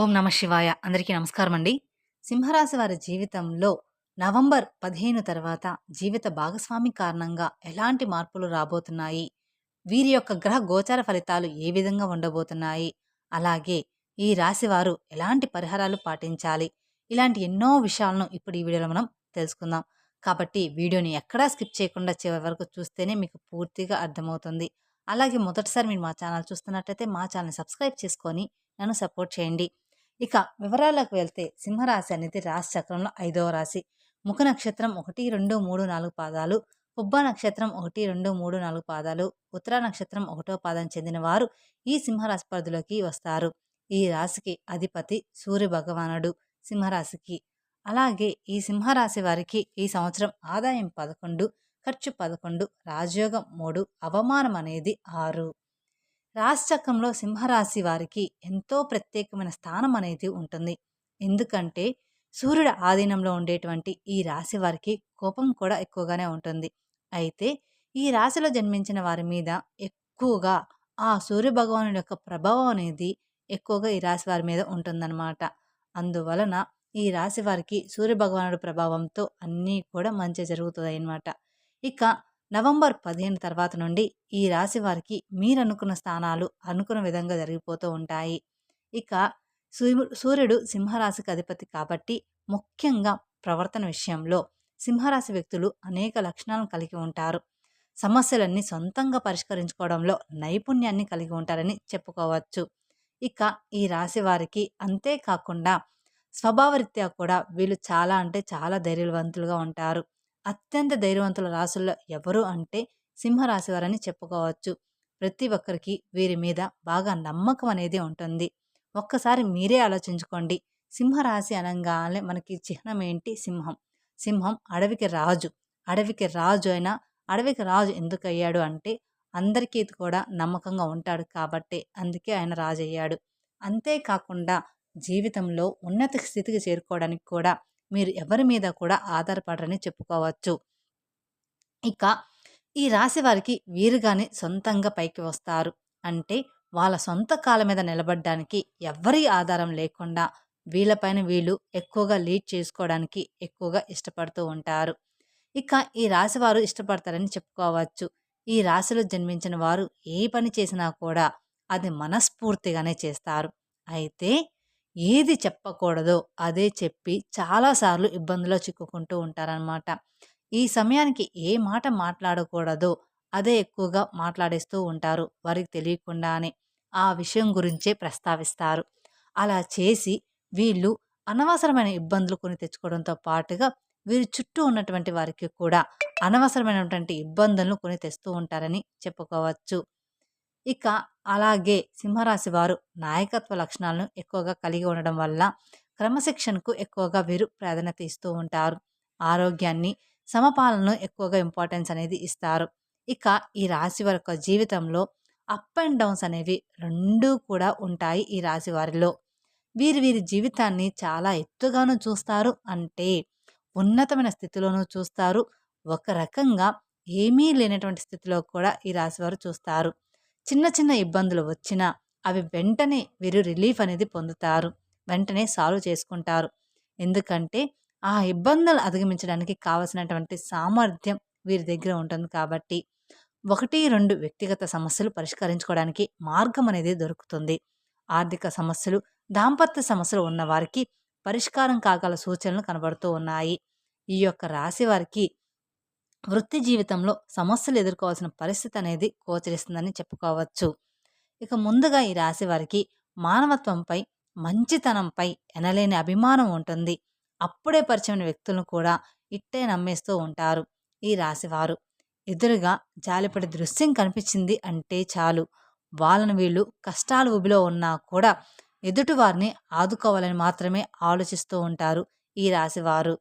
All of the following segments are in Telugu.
ఓం నమ శివాయ. అందరికీ నమస్కారం అండి సింహరాశి వారి జీవితంలో నవంబర్ పదిహేను తర్వాత జీవిత భాగస్వామి కారణంగా ఎలాంటి మార్పులు రాబోతున్నాయి? వీరి యొక్క గ్రహ గోచార ఫలితాలు ఏ విధంగా ఉండబోతున్నాయి? అలాగే ఈ రాశి వారు ఎలాంటి పరిహారాలు పాటించాలి? ఇలాంటి ఎన్నో విషయాలను ఇప్పుడు ఈ వీడియోలో మనం తెలుసుకుందాం. కాబట్టి వీడియోని ఎక్కడా స్కిప్ చేయకుండా చివరి వరకు చూస్తేనే మీకు పూర్తిగా అర్థమవుతుంది. అలాగే మొదటిసారి మీరు మా ఛానల్ చూస్తున్నట్లయితే మా ఛానల్ని సబ్స్క్రైబ్ చేసుకొని నన్ను సపోర్ట్ చేయండి. ఇక వివరాలకు వెళ్తే సింహరాశి అనేది రాశి చక్రంలో ఐదవ రాశి. ముఖ నక్షత్రం ఒకటి రెండు మూడు నాలుగు పాదాలు. ఉబ్బ నక్షత్రం ఒకటి రెండు మూడు నాలుగు పాదాలు. ఉత్తర నక్షత్రం ఒకటో పాదం చెందిన వారు ఈ సింహరాశి పరిధిలోకి వస్తారు. ఈ రాశికి అధిపతి సూర్య భగవానుడు సింహరాశికి. అలాగే ఈ సింహరాశి వారికి ఈ సంవత్సరం ఆదాయం పదకొండు ఖర్చు పదకొండు రాజయోగం మూడు అవమానం అనేది ఆరు. రాశిచక్రంలో సింహరాశి వారికి ఎంతో ప్రత్యేకమైన స్థానం అనేది ఉంటుంది. ఎందుకంటే సూర్యుడు ఆధీనంలో ఉండేటువంటి ఈ రాశి వారికి కోపం కూడా ఎక్కువగానే ఉంటుంది. అయితే ఈ రాశిలో జన్మించిన వారి మీద ఎక్కువగా ఆ సూర్య భగవానుడి యొక్క ప్రభావం అనేది ఎక్కువగా ఈ రాశి వారి మీద ఉంటుందన్నమాట. అందువలన ఈ రాశి వారికి సూర్య భగవానుడి ప్రభావంతో అన్నీ కూడా మంచి జరుగుతుంది అన్నమాట ఇక నవంబర్ పదిహేను తర్వాత నుండి ఈ రాశి వారికి మీరు అనుకున్న స్థానాలు అనుకున్న విధంగా జరిగిపోతూ ఉంటాయి. ఇక సూర్యుడు సింహరాశికి అధిపతి కాబట్టి ముఖ్యంగా ప్రవర్తన విషయంలో సింహరాశి వ్యక్తులు అనేక లక్షణాలను కలిగి ఉంటారు. సమస్యలన్నీ సొంతంగా పరిష్కరించుకోవడంలో నైపుణ్యాన్ని కలిగి ఉంటారని చెప్పుకోవచ్చు. ఇక ఈ రాశి వారికి అంతేకాకుండా స్వభావరీత్యా కూడా వీళ్ళు చాలా అంటే చాలా ధైర్యవంతులుగా ఉంటారు. అత్యంత ధైర్యవంతుల రాసుల్లో ఎవరు అంటే సింహరాశి వారని చెప్పుకోవచ్చు. ప్రతి ఒక్కరికి వీరి మీద బాగా నమ్మకం అనేది ఉంటుంది. ఒక్కసారి మీరే ఆలోచించుకోండి. సింహరాశి అనగానే మనకి చిహ్నం ఏంటి? సింహం. సింహం అడవికి రాజు. అడవికి రాజు అయినా అడవికి రాజు ఎందుకు అయ్యాడు అంటే అందరికీ కూడా నమ్మకంగా ఉంటాడు కాబట్టి అందుకే ఆయన రాజు అయ్యాడు. అంతేకాకుండా జీవితంలో ఉన్నత స్థితికి చేరుకోవడానికి కూడా మీరు ఎవరి మీద కూడా ఆధారపడరని చెప్పుకోవచ్చు. ఇక ఈ రాశి వారికి వీరుగానే సొంతంగా పైకి వస్తారు. అంటే వాళ్ళ సొంత కాళ్ళ మీద నిలబడడానికి ఎవరి ఆధారం లేకుండా వీళ్ళపైన వీళ్ళు ఎక్కువగా లీడ్ చేసుకోవడానికి ఎక్కువగా ఇష్టపడుతూ ఉంటారు. ఇక ఈ రాశి వారు ఇష్టపడతారని చెప్పుకోవచ్చు. ఈ రాశిలో జన్మించిన వారు ఏ పని చేసినా కూడా అది మనస్ఫూర్తిగానే చేస్తారు. అయితే ఏది చెప్పకూడదో అదే చెప్పి చాలాసార్లు ఇబ్బందిలో చిక్కుకుంటూ ఉంటారనమాట ఈ సమయానికి ఏ మాట మాట్లాడకూడదో అదే ఎక్కువగా మాట్లాడేస్తూ ఉంటారు వారికి తెలియకుండానే. ఆ విషయం గురించే ప్రస్తావిస్తారు. అలా చేసి వీళ్ళు అనవసరమైన ఇబ్బందులు కొని తెచ్చుకోవడంతో పాటుగా వీరి చుట్టూ ఉన్నటువంటి వారికి కూడా అనవసరమైనటువంటి ఇబ్బందులను కొని తెస్తూ ఉంటారని చెప్పుకోవచ్చు. ఇక అలాగే సింహరాశి వారు నాయకత్వ లక్షణాలను ఎక్కువగా కలిగి ఉండడం వల్ల క్రమశిక్షణకు ఎక్కువగా వీరు ప్రాధాన్యత ఇస్తూ ఉంటారు. ఆరోగ్యాన్ని సమపాలనను ఎక్కువగా ఇంపార్టెన్స్ అనేది ఇస్తారు. ఇక ఈ రాశి వారి యొక్క జీవితంలో అప్ అండ్ డౌన్స్ అనేవి రెండూ కూడా ఉంటాయి ఈ రాశి వారిలో. వీరి వీరి జీవితాన్ని చాలా ఎత్తుగాను చూస్తారు. అంటే ఉన్నతమైన స్థితిలోనూ చూస్తారు. ఒక రకంగా ఏమీ లేనటువంటి స్థితిలో కూడా ఈ రాశివారు చూస్తారు. చిన్న చిన్న ఇబ్బందులు వచ్చినా అవి వెంటనే వీరు రిలీఫ్ అనేది పొందుతారు. వెంటనే సాల్వ్ చేసుకుంటారు. ఎందుకంటే ఆ ఇబ్బందులు అధిగమించడానికి కావలసినటువంటి సామర్థ్యం వీరి దగ్గర ఉంటుంది కాబట్టి ఒకటి రెండు వ్యక్తిగత సమస్యలు పరిష్కరించుకోవడానికి మార్గం అనేది దొరుకుతుంది. ఆర్థిక సమస్యలు దాంపత్య సమస్యలు ఉన్న వారికి పరిష్కారం కాగల సూచనలు కనబడుతూ ఉన్నాయి. ఈ యొక్క రాశి వారికి వృత్తి జీవితంలో సమస్యలు ఎదుర్కోవాల్సిన పరిస్థితి అనేది గోచరిస్తుందని చెప్పుకోవచ్చు. ఇక ముందుగా ఈ రాశి వారికి మానవత్వంపై మంచితనంపై ఎనలేని అభిమానం ఉంటుంది. అప్పుడే పరిచయమైన వ్యక్తులను కూడా ఇట్టే నమ్మేస్తూ ఉంటారు ఈ రాశివారు ఎదురుగా జాలిపడి దృశ్యం కనిపించింది అంటే చాలు. వాళ్ళని వీళ్ళు కష్టాలు ఉబిలో ఉన్నా కూడా ఎదుటివారిని ఆదుకోవాలని మాత్రమే ఆలోచిస్తూ ఉంటారు ఈ రాశివారు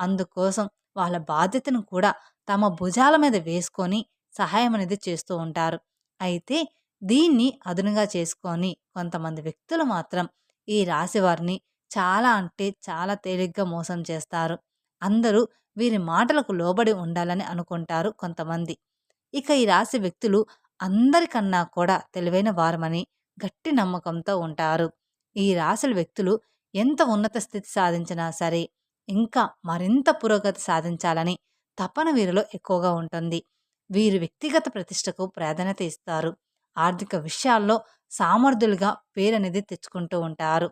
అందుకోసం వాళ్ళ బాధ్యతను కూడా తమ భుజాల మీద వేసుకొని సహాయం అనేది చేస్తూ ఉంటారు. అయితే దీన్ని అదునుగా చేసుకొని కొంతమంది వ్యక్తులు మాత్రం ఈ రాశి వారిని చాలా అంటే చాలా తేలిగ్గా మోసం చేస్తారు. అందరూ వీరి మాటలకు లోబడి ఉండాలని అనుకుంటారు కొంతమంది. ఇక ఈ రాశి వ్యక్తులు అందరికన్నా కూడా తెలివైన వారమని గట్టి నమ్మకంతో ఉంటారు. ఈ రాశుల వ్యక్తులు ఎంత ఉన్నత స్థితి సాధించినా సరే ఇంకా మరింత పురోగతి సాధించాలని తపన వీరిలో ఎక్కువగా ఉంటుంది. వీరు వ్యక్తిగత ప్రతిష్టకు ప్రాధాన్యత ఇస్తారు. ఆర్థిక విషయాల్లో సామర్థ్యులుగా పేరనేది తెచ్చుకుంటూ ఉంటారు.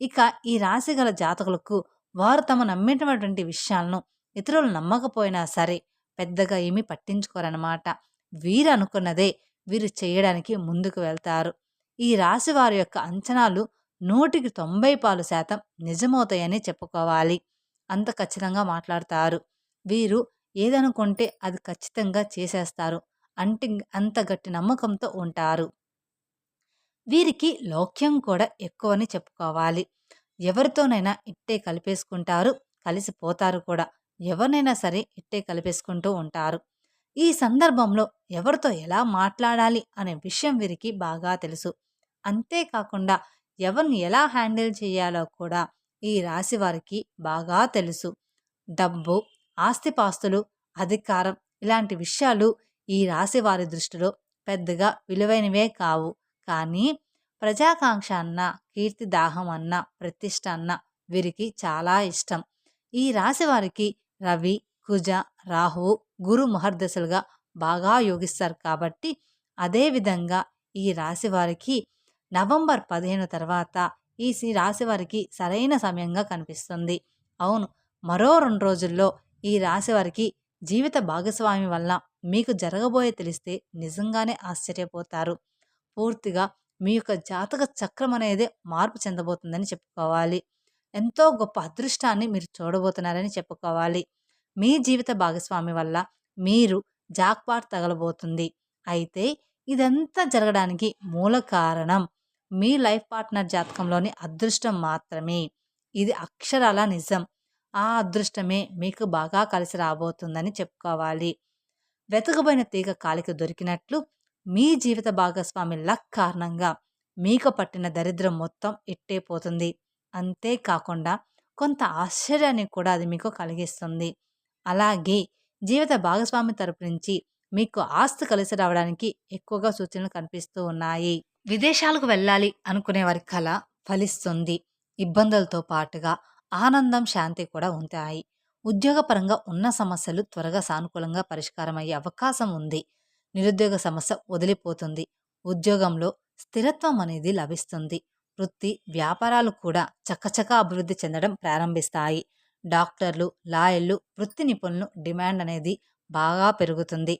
ఇక ఈ రాశి గల జాతకులకు వారు తమ నమ్మేటటువంటి విషయాలను ఇతరులు నమ్మకపోయినా సరే పెద్దగా ఏమీ పట్టించుకోరనమాట వీరు అనుకున్నదే వీరు చేయడానికి ముందుకు వెళ్తారు. ఈ రాశి వారి యొక్క అంచనాలు నూటికి తొంభై పాలు శాతం నిజమవుతాయని చెప్పుకోవాలి. అంత ఖచ్చితంగా మాట్లాడతారు. వీరు ఏదనుకుంటే అది ఖచ్చితంగా చేసేస్తారు. అంటే అంత గట్టి నమ్మకంతో ఉంటారు. వీరికి లోక్యం కూడా ఎక్కువని చెప్పుకోవాలి. ఎవరితోనైనా ఇట్టే కలిపేసుకుంటారు కలిసిపోతారు కూడా. ఎవరినైనా సరే ఇట్టే కలిపేసుకుంటూ ఉంటారు. ఈ సందర్భంలో ఎవరితో ఎలా మాట్లాడాలి అనే విషయం వీరికి బాగా తెలుసు. అంతేకాకుండా ఎవరిని ఎలా హ్యాండిల్ చేయాలో కూడా ఈ రాశి వారికి బాగా తెలుసు. డబ్బు ఆస్తిపాస్తులు అధికారం ఇలాంటి విషయాలు ఈ రాశి వారి దృష్టిలో పెద్దగా విలువైనవే కావు. కానీ ప్రజాకాంక్ష అన్న కీర్తి దాహం అన్న ప్రతిష్ట అన్న వీరికి చాలా ఇష్టం. ఈ రాశి వారికి రవి కుజ రాహువు గురు మహర్దశలుగా బాగా యోగిస్తారు కాబట్టి అదేవిధంగా ఈ రాశి వారికి నవంబర్ పదిహేను తర్వాత ఈ రాశి వారికి సరైన సమయంగా కనిపిస్తుంది. అవును మరో రెండు రోజుల్లో ఈ రాశి వారికి జీవిత భాగస్వామి వల్ల మీకు జరగబోయే తెలిస్తే నిజంగానే ఆశ్చర్యపోతారు. పూర్తిగా మీ యొక్క జాతక చక్రం అనేది మార్పు చెందబోతుందని చెప్పుకోవాలి. ఎంతో గొప్ప అదృష్టాన్ని మీరు చూడబోతున్నారని చెప్పుకోవాలి. మీ జీవిత భాగస్వామి వల్ల మీరు జాక్పాట్ తగలబోతుంది. అయితే ఇదంతా జరగడానికి మూల కారణం మీ లైఫ్ పార్ట్నర్ జాతకంలోని అదృష్టం మాత్రమే. ఇది అక్షరాల నిజం. ఆ అదృష్టమే మీకు బాగా కలిసి రాబోతుందని చెప్పుకోవాలి. వెతకబోయిన తీగ కాలికి దొరికినట్లు మీ జీవిత భాగస్వామి లక్ కారణంగా మీకు పట్టిన దరిద్రం మొత్తం ఇట్టే పోతుంది. అంతేకాకుండా కొంత ఆశ్చర్యాన్ని కూడా అది మీకు కలిగిస్తుంది. అలాగే జీవిత భాగస్వామి తరపు నుంచి మీకు ఆస్తి కలిసి రావడానికి ఎక్కువగా సూచనలు కనిపిస్తూ ఉన్నాయి. విదేశాలకు వెళ్ళాలి అనుకునే వారి కళ ఫలిస్తుంది. ఇబ్బందులతో పాటుగా ఆనందం శాంతి కూడా ఉంటాయి. ఉద్యోగపరంగా ఉన్న సమస్యలు త్వరగా సానుకూలంగా పరిష్కారం అయ్యే అవకాశం ఉంది. నిరుద్యోగ సమస్య వదిలిపోతుంది. ఉద్యోగంలో స్థిరత్వం అనేది లభిస్తుంది. వృత్తి వ్యాపారాలు కూడా చక్కచక్క అభివృద్ధి చెందడం ప్రారంభిస్తాయి. డాక్టర్లు లాయర్లు వృత్తి నిపుణులు డిమాండ్ అనేది బాగా పెరుగుతుంది.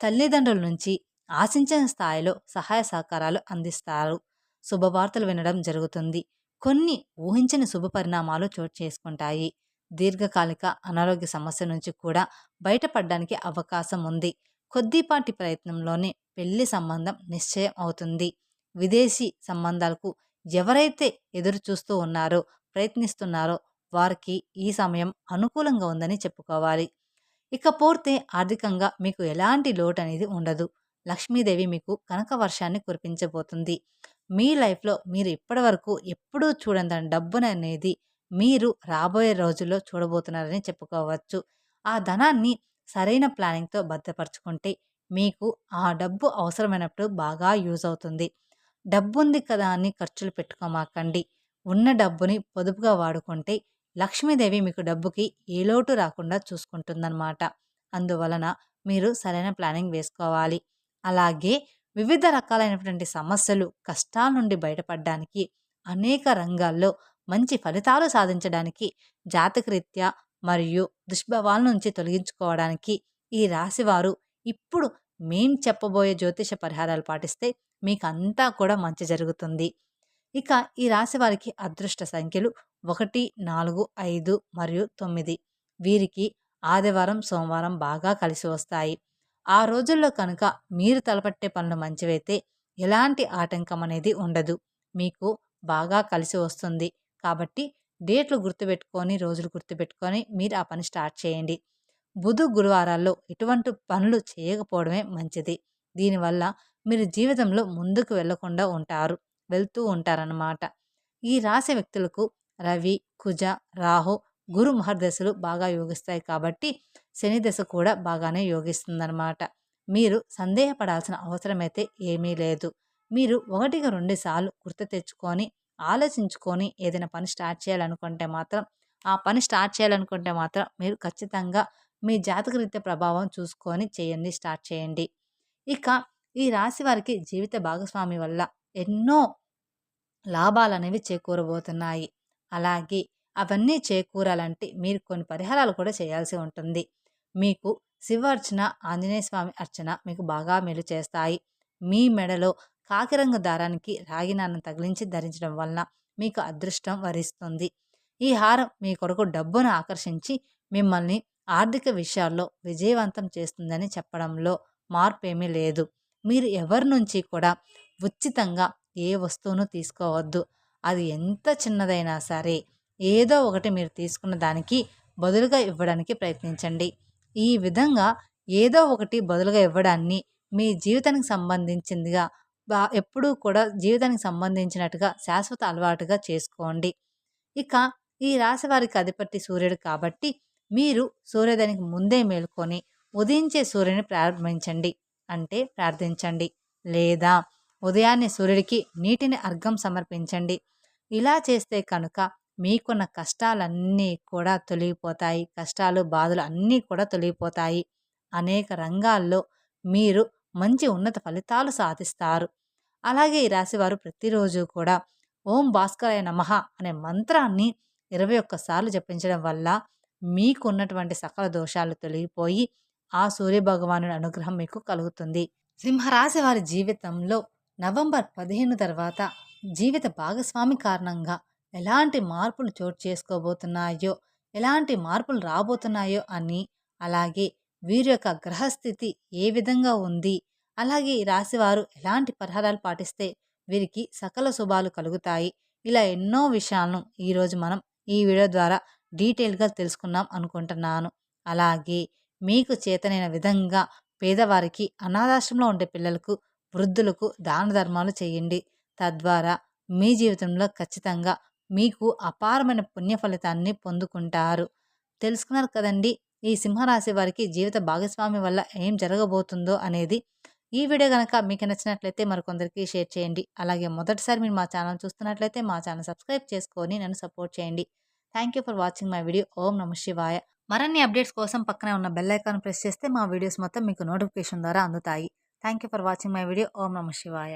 తల్లిదండ్రుల నుంచి ఆశించిన స్థాయిలో సహాయ సహకారాలు అందిస్తారు. శుభవార్తలు వినడం జరుగుతుంది. కొన్ని ఊహించని శుభ పరిణామాలు చోటు చేసుకుంటాయి. దీర్ఘకాలిక అనారోగ్య సమస్య నుంచి కూడా బయటపడడానికి అవకాశం ఉంది. కొద్దిపాటి ప్రయత్నంలోనే పెళ్ళి సంబంధం నిశ్చయం అవుతుంది. విదేశీ సంబంధాలకు ఎవరైతే ఎదురు చూస్తూ ఉన్నారో ప్రయత్నిస్తున్నారో వారికి ఈ సమయం అనుకూలంగా ఉందని చెప్పుకోవాలి. ఇక పూర్తి ఆర్థికంగా మీకు ఎలాంటి లోటు అనేది ఉండదు. లక్ష్మీదేవి మీకు కనక వర్షాన్ని కురిపించబోతుంది. మీ లైఫ్లో మీరు ఇప్పటి వరకు ఎప్పుడూ చూడందని డబ్బును అనేది మీరు రాబోయే రోజుల్లో చూడబోతున్నారని చెప్పుకోవచ్చు. ఆ ధనాన్ని సరైన ప్లానింగ్తో భద్రపరచుకుంటే మీకు ఆ డబ్బు అవసరమైనప్పుడు బాగా యూజ్ అవుతుంది. డబ్బు ఉంది కదా అని ఖర్చులు పెట్టుకోమాకండి. ఉన్న డబ్బుని పొదుపుగా వాడుకుంటే లక్ష్మీదేవి మీకు డబ్బుకి ఏ లోటు రాకుండా చూసుకుంటుందన్నమాట. అందువలన మీరు సరైన ప్లానింగ్ వేసుకోవాలి. అలాగే వివిధ రకాలైనటువంటి సమస్యలు కష్టాల నుండి బయటపడడానికి అనేక రంగాల్లో మంచి ఫలితాలు సాధించడానికి జాతకరీత్యా మరియు దుష్భవాల నుంచి తొలగించుకోవడానికి ఈ రాశివారు ఇప్పుడు మేం చెప్పబోయే జ్యోతిష పరిహారాలు పాటిస్తే మీకు అంతా కూడా మంచి జరుగుతుంది. ఇక ఈ రాశి వారికి అదృష్ట సంఖ్యలు ఒకటి నాలుగు ఐదు మరియు తొమ్మిది. వీరికి ఆదివారం సోమవారం బాగా కలిసి వస్తాయి. ఆ రోజుల్లో కనుక మీరు తలపట్టే పనులు మంచివైతే ఎలాంటి ఆటంకం అనేది ఉండదు. మీకు బాగా కలిసి వస్తుంది. కాబట్టి డేట్లు గుర్తుపెట్టుకొని రోజులు గుర్తుపెట్టుకొని మీరు ఆ పని స్టార్ట్ చేయండి. బుధు గురువారాల్లో ఎటువంటి పనులు చేయకపోవడమే మంచిది. దీనివల్ల మీరు జీవితంలో ముందుకు వెళ్ళకుండా ఉంటారు వెళ్తూ ఉంటారన్నమాట. ఈ రాశి వ్యక్తులకు రవి కుజ రాహు గురు మహర్దశలు బాగా యోగిస్తాయి కాబట్టి శని దశ కూడా బాగానే యోగిస్తుందన్నమాట. మీరు సందేహపడాల్సిన అవసరమైతే ఏమీ లేదు. మీరు ఒకటికి రెండు సార్లు గుర్తు తెచ్చుకొని ఆలోచించుకొని ఏదైనా పని స్టార్ట్ చేయాలనుకుంటే మాత్రం ఆ పని స్టార్ట్ చేయాలనుకుంటే మాత్రం మీరు ఖచ్చితంగా మీ జాతకరీత్యా ప్రభావం చూసుకొని చేయండి స్టార్ట్ చేయండి. ఇక ఈ రాశి వారికి జీవిత భాగస్వామి వల్ల ఎన్నో లాభాలు అనేవి చేకూరబోతున్నాయి. అలాగే అవన్నీ చేకూరాలంటే మీరు కొన్ని పరిహారాలు కూడా చేయాల్సి ఉంటుంది. మీకు శివ అర్చన ఆంజనేయ స్వామి అర్చన మీకు బాగా మేలు చేస్తాయి. మీ మెడలో కాకిరంగ దారానికి రాగి నాన్న తగిలించి ధరించడం వలన మీకు అదృష్టం వరిస్తుంది. ఈ హారం మీ కొరకు డబ్బును ఆకర్షించి మిమ్మల్ని ఆర్థిక విషయాల్లో విజయవంతం చేస్తుందని చెప్పడంలో మార్పేమీ లేదు. మీరు ఎవరి నుంచి కూడా ఉచితంగా ఏ వస్తువును తీసుకోవద్దు. అది ఎంత చిన్నదైనా సరే ఏదో ఒకటి మీరు తీసుకున్న దానికి బదులుగా ఇవ్వడానికి ప్రయత్నించండి. ఈ విధంగా ఏదో ఒకటి బదులుగా ఇవ్వడాన్ని మీ జీవితానికి సంబంధించిందిగా ఎప్పుడూ కూడా జీవితానికి సంబంధించినట్టుగా శాశ్వత అలవాటుగా చేసుకోండి. ఇక ఈ రాశి వారికి అధిపతి సూర్యుడు కాబట్టి మీరు సూర్యోదయానికి ముందే మేల్కొని ఉదయించే సూర్యుని ప్రారంభించండి. అంటే ప్రార్థించండి. లేదా ఉదయాన్నే సూర్యుడికి నీటిని అర్ఘం సమర్పించండి. ఇలా చేస్తే కనుక మీకున్న కష్టాలన్నీ కూడా తొలగిపోతాయి. కష్టాలు బాధలు అన్నీ కూడా తొలగిపోతాయి. అనేక రంగాల్లో మీరు మంచి ఉన్నత ఫలితాలు సాధిస్తారు. అలాగే ఈ రాశివారు ప్రతిరోజు కూడా ఓం భాస్కరాయ నమః అనే మంత్రాన్ని ఇరవై ఒక్కసార్లు జపించడం వల్ల మీకు ఉన్నటువంటి సకల దోషాలు తొలగిపోయి ఆ సూర్యభగవాను అనుగ్రహం మీకు కలుగుతుంది. సింహరాశి వారి జీవితంలో నవంబర్ పదిహేను తర్వాత జీవిత భాగస్వామి కారణంగా ఎలాంటి మార్పులు చోటు చేసుకోబోతున్నాయో ఎలాంటి మార్పులు రాబోతున్నాయో అని అలాగే వీరి యొక్క గ్రహస్థితి ఏ విధంగా ఉంది అలాగే ఈ రాశివారు ఎలాంటి పరిహారాలు పాటిస్తే వీరికి సకల శుభాలు కలుగుతాయి. ఇలా ఎన్నో విషయాలను ఈరోజు మనం ఈ వీడియో ద్వారా డీటెయిల్గా తెలుసుకుందాం అనుకుంటున్నాను. అలాగే మీకు చేతనైన విధంగా పేదవారికి అనాథాశ్రమంలో ఉండే పిల్లలకు వృద్ధులకు దాన ధర్మాలు చేయండి. తద్వారా మీ జీవితంలో ఖచ్చితంగా మీకు అపారమైన పుణ్య ఫలితాన్ని పొందుకుంటారు. తెలుసుకున్నారు కదండి ఈ సింహరాశి వారికి జీవిత భాగస్వామి వల్ల ఏం జరగబోతుందో అనేది. ఈ వీడియో కనుక మీకు నచ్చినట్లయితే మరికొందరికి షేర్ చేయండి. అలాగే మొదటిసారి మీరు మా ఛానల్ చూస్తున్నట్లయితే మా ఛానల్ సబ్స్క్రైబ్ చేసుకొని నన్ను సపోర్ట్ చేయండి. Thank you for watching my video. ఓం నమ శివాయ. మరిన్ని అప్డేట్స్ కోసం పక్కనే ఉన్న బెల్ ఐకాన్ ప్రెస్ చేస్తే మా వీడియోస్ మొత్తం మీకు నోటిఫికేషన్ ద్వారా అందుతాయి. Thank you for watching my video. ఓం నమ శివాయ.